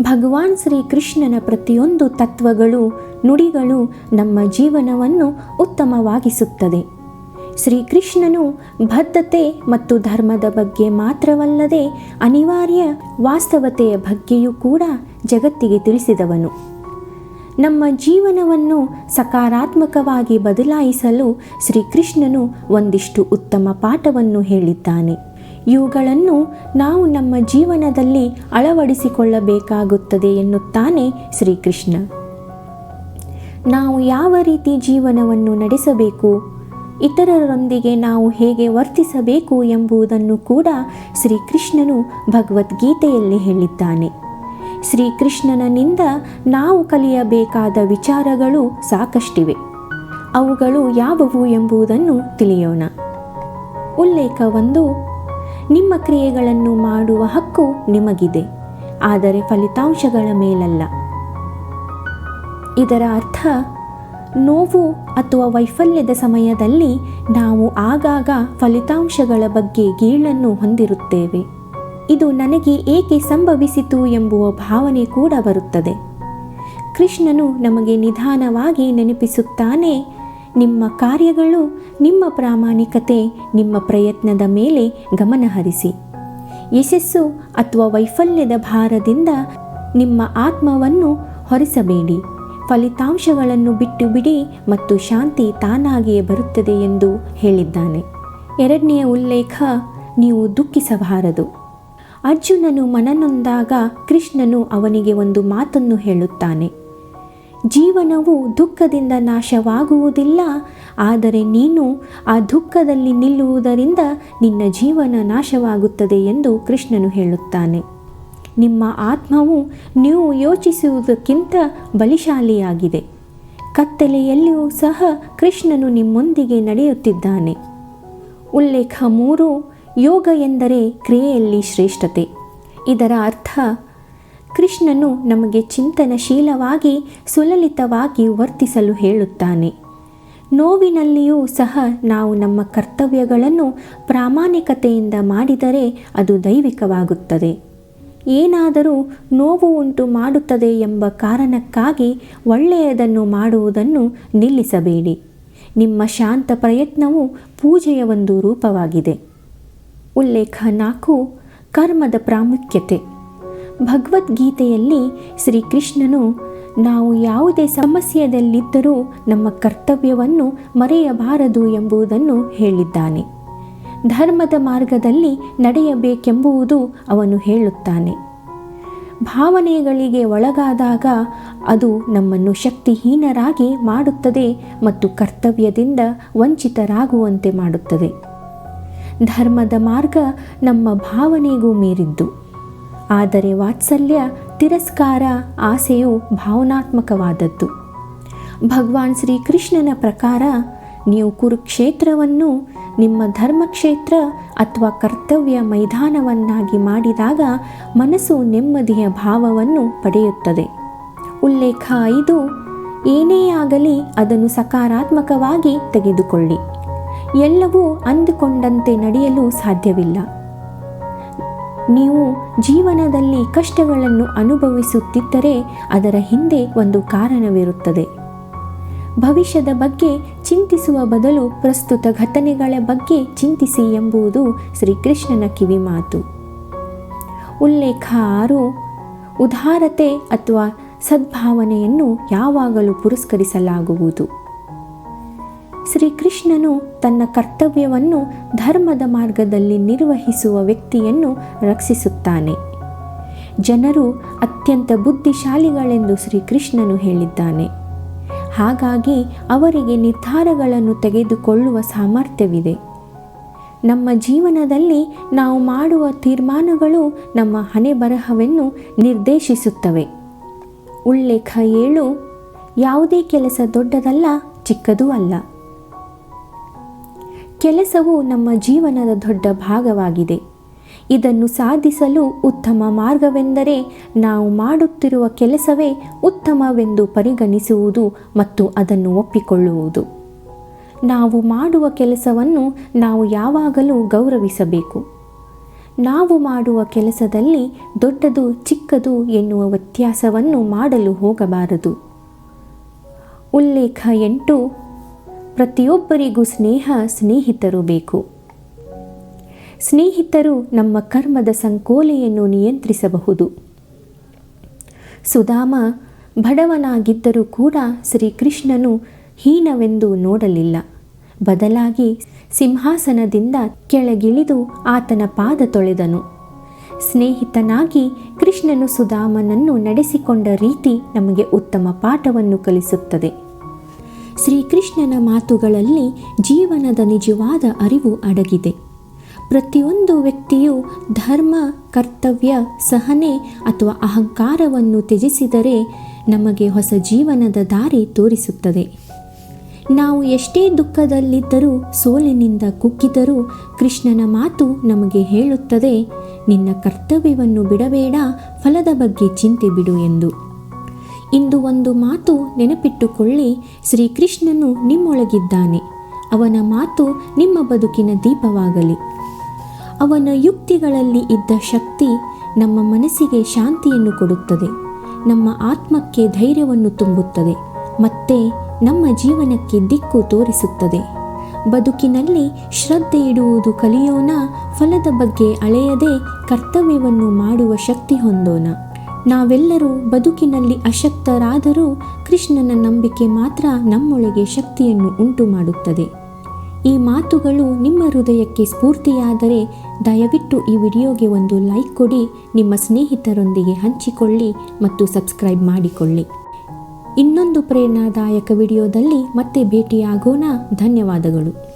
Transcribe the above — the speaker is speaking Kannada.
ಭಗವಾನ್ ಶ್ರೀಕೃಷ್ಣನ ಪ್ರತಿಯೊಂದು ತತ್ವಗಳು, ನುಡಿಗಳು ನಮ್ಮ ಜೀವನವನ್ನು ಉತ್ತಮವಾಗಿಸುತ್ತದೆ. ಶ್ರೀಕೃಷ್ಣನು ಬದ್ಧತೆ ಮತ್ತು ಧರ್ಮದ ಬಗ್ಗೆ ಮಾತ್ರವಲ್ಲದೆ ಅನಿವಾರ್ಯ ವಾಸ್ತವತೆಯ ಬಗ್ಗೆಯೂ ಕೂಡ ಜಗತ್ತಿಗೆ ತಿಳಿಸಿದವನು. ನಮ್ಮ ಜೀವನವನ್ನು ಸಕಾರಾತ್ಮಕವಾಗಿ ಬದಲಾಯಿಸಲು ಶ್ರೀಕೃಷ್ಣನು ಒಂದಿಷ್ಟು ಉತ್ತಮ ಪಾಠವನ್ನು ಹೇಳಿದ್ದಾನೆ. ಇವುಗಳನ್ನು ನಾವು ನಮ್ಮ ಜೀವನದಲ್ಲಿ ಅಳವಡಿಸಿಕೊಳ್ಳಬೇಕಾಗುತ್ತದೆ ಎನ್ನುತ್ತಾನೆ ಶ್ರೀಕೃಷ್ಣ. ನಾವು ಯಾವ ರೀತಿ ಜೀವನವನ್ನು ನಡೆಸಬೇಕು, ಇತರರೊಂದಿಗೆ ನಾವು ಹೇಗೆ ವರ್ತಿಸಬೇಕು ಎಂಬುದನ್ನು ಕೂಡ ಶ್ರೀಕೃಷ್ಣನು ಭಗವದ್ಗೀತೆಯಲ್ಲಿ ಹೇಳಿದ್ದಾನೆ. ಶ್ರೀಕೃಷ್ಣನಿಂದ ನಾವು ಕಲಿಯಬೇಕಾದ ವಿಚಾರಗಳು ಸಾಕಷ್ಟಿವೆ. ಅವುಗಳು ಯಾವುವು ಎಂಬುದನ್ನು ತಿಳಿಯೋಣ. ಉಲ್ಲೇಖ ಒಂದು ನಿಮ್ಮ ಕ್ರಿಯೆಗಳನ್ನು ಮಾಡುವ ಹಕ್ಕು ನಿಮಗಿದೆ, ಆದರೆ ಫಲಿತಾಂಶಗಳ ಮೇಲಲ್ಲ. ಇದರ ಅರ್ಥ, ನೋವು ಅಥವಾ ವೈಫಲ್ಯದ ಸಮಯದಲ್ಲಿ ನಾವು ಆಗಾಗ ಫಲಿತಾಂಶಗಳ ಬಗ್ಗೆ ಗೀಳನ್ನು ಹೊಂದಿರುತ್ತೇವೆ. ಇದು ನನಗೆ ಏಕೆ ಸಂಭವಿಸಿತು ಎಂಬುವ ಭಾವನೆ ಕೂಡ ಬರುತ್ತದೆ. ಕೃಷ್ಣನು ನಮಗೆ ನಿಧಾನವಾಗಿ ನೆನಪಿಸುತ್ತಾನೆ, ನಿಮ್ಮ ಕಾರ್ಯಗಳು ನಿಮ್ಮ ಪ್ರಾಮಾಣಿಕತೆ, ನಿಮ್ಮ ಪ್ರಯತ್ನದ ಮೇಲೆ ಗಮನಹರಿಸಿ ಯಶಸ್ಸು ಅಥವಾ ವೈಫಲ್ಯದ ಭಾರದಿಂದ ನಿಮ್ಮ ಆತ್ಮವನ್ನು ಹೊರಿಸಬೇಡಿ. ಫಲಿತಾಂಶಗಳನ್ನು ಬಿಟ್ಟು ಬಿಡಿ ಮತ್ತು ಶಾಂತಿ ತಾನಾಗಿಯೇ ಬರುತ್ತದೆ ಎಂದು ಹೇಳಿದ್ದಾನೆ. ಎರಡನೆಯ ಉಲ್ಲೇಖ, ನೀವು ದುಃಖಿಸಬಾರದು. ಅರ್ಜುನನು ಮನನೊಂದಾಗ ಕೃಷ್ಣನು ಅವನಿಗೆ ಒಂದು ಮಾತನ್ನು ಹೇಳುತ್ತಾನೆ. ಜೀವನವು ದುಃಖದಿಂದ ನಾಶವಾಗುವುದಿಲ್ಲ, ಆದರೆ ನೀನು ಆ ದುಃಖದಲ್ಲಿ ನಿಲ್ಲುವುದರಿಂದ ನಿನ್ನ ಜೀವನ ನಾಶವಾಗುತ್ತದೆ ಎಂದು ಕೃಷ್ಣನು ಹೇಳುತ್ತಾನೆ. ನಿಮ್ಮ ಆತ್ಮವು ನೀವು ಯೋಚಿಸುವುದಕ್ಕಿಂತ ಬಲಿಶಾಲಿಯಾಗಿದೆ. ಕತ್ತಲೆಯಲ್ಲಿಯೂ ಸಹ ಕೃಷ್ಣನು ನಿಮ್ಮೊಂದಿಗೆ ನಡೆಯುತ್ತಿದ್ದಾನೆ. ಉಲ್ಲೇಖ ಮೂರು, ಯೋಗ ಎಂದರೆ ಕ್ರಿಯೆಯಲ್ಲಿ ಶ್ರೇಷ್ಠತೆ. ಇದರ ಅರ್ಥ ಕೃಷ್ಣನು ನಮಗೆ ಚಿಂತನಶೀಲವಾಗಿ, ಸುಲಲಿತವಾಗಿ ವರ್ತಿಸಲು ಹೇಳುತ್ತಾನೆ. ನೋವಿನಲ್ಲಿಯೂ ಸಹ ನಾವು ನಮ್ಮ ಕರ್ತವ್ಯಗಳನ್ನು ಪ್ರಾಮಾಣಿಕತೆಯಿಂದ ಮಾಡಿದರೆ ಅದು ದೈವಿಕವಾಗುತ್ತದೆ. ಏನಾದರೂ ನೋವು ಉಂಟು ಮಾಡುತ್ತದೆ ಎಂಬ ಕಾರಣಕ್ಕಾಗಿ ಒಳ್ಳೆಯದನ್ನು ಮಾಡುವುದನ್ನು ನಿಲ್ಲಿಸಬೇಡಿ. ನಿಮ್ಮ ಶಾಂತ ಪ್ರಯತ್ನವು ಪೂಜೆಯ ಒಂದು ರೂಪವಾಗಿದೆ. ಉಲ್ಲೇಖ ನಾಲ್ಕು, ಕರ್ಮದ ಪ್ರಾಮುಖ್ಯತೆ. ಭಗವದ್ಗೀತೆಯಲ್ಲಿ ಶ್ರೀಕೃಷ್ಣನು, ನಾವು ಯಾವುದೇ ಸಮಸ್ಯೆಯಲ್ಲಿದ್ದರೂ ನಮ್ಮ ಕರ್ತವ್ಯವನ್ನು ಮರೆಯಬಾರದು ಎಂಬುದನ್ನು ಹೇಳಿದ್ದಾನೆ. ಧರ್ಮದ ಮಾರ್ಗದಲ್ಲಿ ನಡೆಯಬೇಕೆಂಬುವುದು ಅವನು ಹೇಳುತ್ತಾನೆ. ಭಾವನೆಗಳಿಗೆ ಒಳಗಾದಾಗ ಅದು ನಮ್ಮನ್ನು ಶಕ್ತಿಹೀನರಾಗಿ ಮಾಡುತ್ತದೆ ಮತ್ತು ಕರ್ತವ್ಯದಿಂದ ವಂಚಿತರಾಗುವಂತೆ ಮಾಡುತ್ತದೆ. ಧರ್ಮದ ಮಾರ್ಗ ನಮ್ಮ ಭಾವನೆಗೂ ಮೀರಿದ್ದು. ಆದರೆ ವಾತ್ಸಲ್ಯ, ತಿರಸ್ಕಾರ, ಆಸೆಯು ಭಾವನಾತ್ಮಕವಾದದ್ದು. ಭಗವಾನ್ ಶ್ರೀಕೃಷ್ಣನ ಪ್ರಕಾರ, ನೀವು ಕುರುಕ್ಷೇತ್ರವನ್ನು ನಿಮ್ಮ ಧರ್ಮಕ್ಷೇತ್ರ ಅಥವಾ ಕರ್ತವ್ಯ ಮೈದಾನವನ್ನಾಗಿ ಮಾಡಿದಾಗ ಮನಸ್ಸು ನೆಮ್ಮದಿಯ ಭಾವವನ್ನು ಪಡೆಯುತ್ತದೆ. ಉಲ್ಲೇಖ ಐದು, ಏನೇ ಆಗಲಿ ಅದನ್ನು ಸಕಾರಾತ್ಮಕವಾಗಿ ತೆಗೆದುಕೊಳ್ಳಿ. ಎಲ್ಲವೂ ಅಂದುಕೊಂಡಂತೆ ನಡೆಯಲು ಸಾಧ್ಯವಿಲ್ಲ. ನೀವು ಜೀವನದಲ್ಲಿ ಕಷ್ಟಗಳನ್ನು ಅನುಭವಿಸುತ್ತಿದ್ದರೆ ಅದರ ಹಿಂದೆ ಒಂದು ಕಾರಣವಿರುತ್ತದೆ. ಭವಿಷ್ಯದ ಬಗ್ಗೆ ಚಿಂತಿಸುವ ಬದಲು ಪ್ರಸ್ತುತ ಘಟನೆಗಳ ಬಗ್ಗೆ ಚಿಂತಿಸಿ ಎಂಬುದು ಶ್ರೀಕೃಷ್ಣನ ಕಿವಿಮಾತು ಉಲ್ಲೇಖ ಆರು, ಉದಾರತೆ ಅಥವಾ ಸದ್ಭಾವನೆಯನ್ನು ಯಾವಾಗಲೂ ಪುರಸ್ಕರಿಸಲಾಗುವುದು. ಶ್ರೀಕೃಷ್ಣನು ತನ್ನ ಕರ್ತವ್ಯವನ್ನು ಧರ್ಮದ ಮಾರ್ಗದಲ್ಲಿ ನಿರ್ವಹಿಸುವ ವ್ಯಕ್ತಿಯನ್ನು ರಕ್ಷಿಸುತ್ತಾನೆ. ಜನರು ಅತ್ಯಂತ ಬುದ್ಧಿಶಾಲಿಗಳೆಂದು ಶ್ರೀಕೃಷ್ಣನು ಹೇಳಿದ್ದಾನೆ. ಹಾಗಾಗಿ ಅವರಿಗೆ ನಿರ್ಧಾರಗಳನ್ನು ತೆಗೆದುಕೊಳ್ಳುವ ಸಾಮರ್ಥ್ಯವಿದೆ. ನಮ್ಮ ಜೀವನದಲ್ಲಿ ನಾವು ಮಾಡುವ ತೀರ್ಮಾನಗಳು ನಮ್ಮ ಹಣೆ ಬರಹವನ್ನು ನಿರ್ದೇಶಿಸುತ್ತವೆ. ಉಲ್ಲೇಖ ಏಳು, ಯಾವುದೇ ಕೆಲಸ ದೊಡ್ಡದಲ್ಲ ಚಿಕ್ಕದೂ ಅಲ್ಲ. ಕೆಲಸವು ನಮ್ಮ ಜೀವನದ ದೊಡ್ಡ ಭಾಗವಾಗಿದೆ. ಇದನ್ನು ಸಾಧಿಸಲು ಉತ್ತಮ ಮಾರ್ಗವೆಂದರೆ ನಾವು ಮಾಡುತ್ತಿರುವ ಕೆಲಸವೇ ಉತ್ತಮವೆಂದು ಪರಿಗಣಿಸುವುದು ಮತ್ತು ಅದನ್ನು ಒಪ್ಪಿಕೊಳ್ಳುವುದು. ನಾವು ಮಾಡುವ ಕೆಲಸವನ್ನು ನಾವು ಯಾವಾಗಲೂ ಗೌರವಿಸಬೇಕು. ನಾವು ಮಾಡುವ ಕೆಲಸದಲ್ಲಿ ದೊಡ್ಡದು ಚಿಕ್ಕದು ಎನ್ನುವ ವ್ಯತ್ಯಾಸವನ್ನು ಮಾಡಲು ಹೋಗಬಾರದು. ಉಲ್ಲೇಖ ಎಂಟು ಪ್ರತಿಯೊಬ್ಬರಿಗೂ ಸ್ನೇಹ ಸ್ನೇಹಿತರು ಬೇಕು ಸ್ನೇಹಿತರು ನಮ್ಮ ಕರ್ಮದ ಸಂಕೋಲೆಯನ್ನು ನಿಯಂತ್ರಿಸಬಹುದು. ಸುಧಾಮ ಬಡವನಾಗಿದ್ದರೂ ಕೂಡ ಶ್ರೀಕೃಷ್ಣನು ಹೀನವೆಂದು ನೋಡಲಿಲ್ಲ. ಬದಲಾಗಿ ಸಿಂಹಾಸನದಿಂದ ಕೆಳಗಿಳಿದು ಆತನ ಪಾದ ತೊಳೆದನು. ಸ್ನೇಹಿತನಾಗಿ ಕೃಷ್ಣನು ಸುಧಾಮನನ್ನು ನಡೆಸಿಕೊಂಡ ರೀತಿ ನಮಗೆ ಉತ್ತಮ ಪಾಠವನ್ನು ಕಲಿಸುತ್ತದೆ. ಶ್ರೀಕೃಷ್ಣನ ಮಾತುಗಳಲ್ಲಿ ಜೀವನದ ನಿಜವಾದ ಅರಿವು ಅಡಗಿದೆ. ಪ್ರತಿಯೊಂದು ವ್ಯಕ್ತಿಯು ಧರ್ಮ, ಕರ್ತವ್ಯ, ಸಹನೆ ಅಥವಾ ಅಹಂಕಾರವನ್ನು ತ್ಯಜಿಸಿದರೆ ನಮಗೆ ಹೊಸ ಜೀವನದ ದಾರಿ ತೋರಿಸುತ್ತದೆ. ನಾವು ಎಷ್ಟೇ ದುಃಖದಲ್ಲಿದ್ದರೂ, ಸೋಲಿನಿಂದ ಕುಗ್ಗಿದರೂ ಕೃಷ್ಣನ ಮಾತು ನಮಗೆ ಹೇಳುತ್ತದೆ, ನಿನ್ನ ಕರ್ತವ್ಯವನ್ನು ಬಿಡಬೇಡ, ಫಲದ ಬಗ್ಗೆ ಚಿಂತೆ ಬಿಡು ಎಂದು. ಇಂದು ಒಂದು ಮಾತು ನೆನಪಿಟ್ಟುಕೊಳ್ಳಿ, ಶ್ರೀಕೃಷ್ಣನು ನಿಮ್ಮೊಳಗಿದ್ದಾನೆ. ಅವನ ಮಾತು ನಿಮ್ಮ ಬದುಕಿನ ದೀಪವಾಗಲಿ. ಅವನ ಯುಕ್ತಿಗಳಲ್ಲಿ ಇದ್ದ ಶಕ್ತಿ ನಮ್ಮ ಮನಸ್ಸಿಗೆ ಶಾಂತಿಯನ್ನು ಕೊಡುತ್ತದೆ. ನಮ್ಮ ಆತ್ಮಕ್ಕೆ ಧೈರ್ಯವನ್ನು ತುಂಬುತ್ತದೆ. ಮತ್ತೆ ನಮ್ಮ ಜೀವನಕ್ಕೆ ದಿಕ್ಕು ತೋರಿಸುತ್ತದೆ. ಬದುಕಿನಲ್ಲಿ ಶ್ರದ್ಧೆ ಇಡುವುದು ಕಲಿಯೋಣ, ಫಲದ ಬಗ್ಗೆ ಅಳೆಯದೆ ಕರ್ತವ್ಯವನ್ನು ಮಾಡುವ ಶಕ್ತಿ ಹೊಂದೋಣ. ನಾವೆಲ್ಲರೂ ಬದುಕಿನಲ್ಲಿ ಅಶಕ್ತರಾದರೂ ಕೃಷ್ಣನ ನಂಬಿಕೆ ಮಾತ್ರ ನಮ್ಮೊಳಗೆ ಶಕ್ತಿಯನ್ನು ಉಂಟು ಮಾಡುತ್ತದೆ ಈ ಮಾತುಗಳು ನಿಮ್ಮ ಹೃದಯಕ್ಕೆ ಸ್ಫೂರ್ತಿಯಾದರೆ ದಯವಿಟ್ಟು ಈ ವಿಡಿಯೋಗೆ ಒಂದು ಲೈಕ್ ಕೊಡಿ, ನಿಮ್ಮ ಸ್ನೇಹಿತರೊಂದಿಗೆ ಹಂಚಿಕೊಳ್ಳಿ ಮತ್ತು ಸಬ್ಸ್ಕ್ರೈಬ್ ಮಾಡಿಕೊಳ್ಳಿ. ಇನ್ನೊಂದು ಪ್ರೇರಣಾದಾಯಕ ವಿಡಿಯೋದಲ್ಲಿ ಮತ್ತೆ ಭೇಟಿಯಾಗೋಣ. ಧನ್ಯವಾದಗಳು.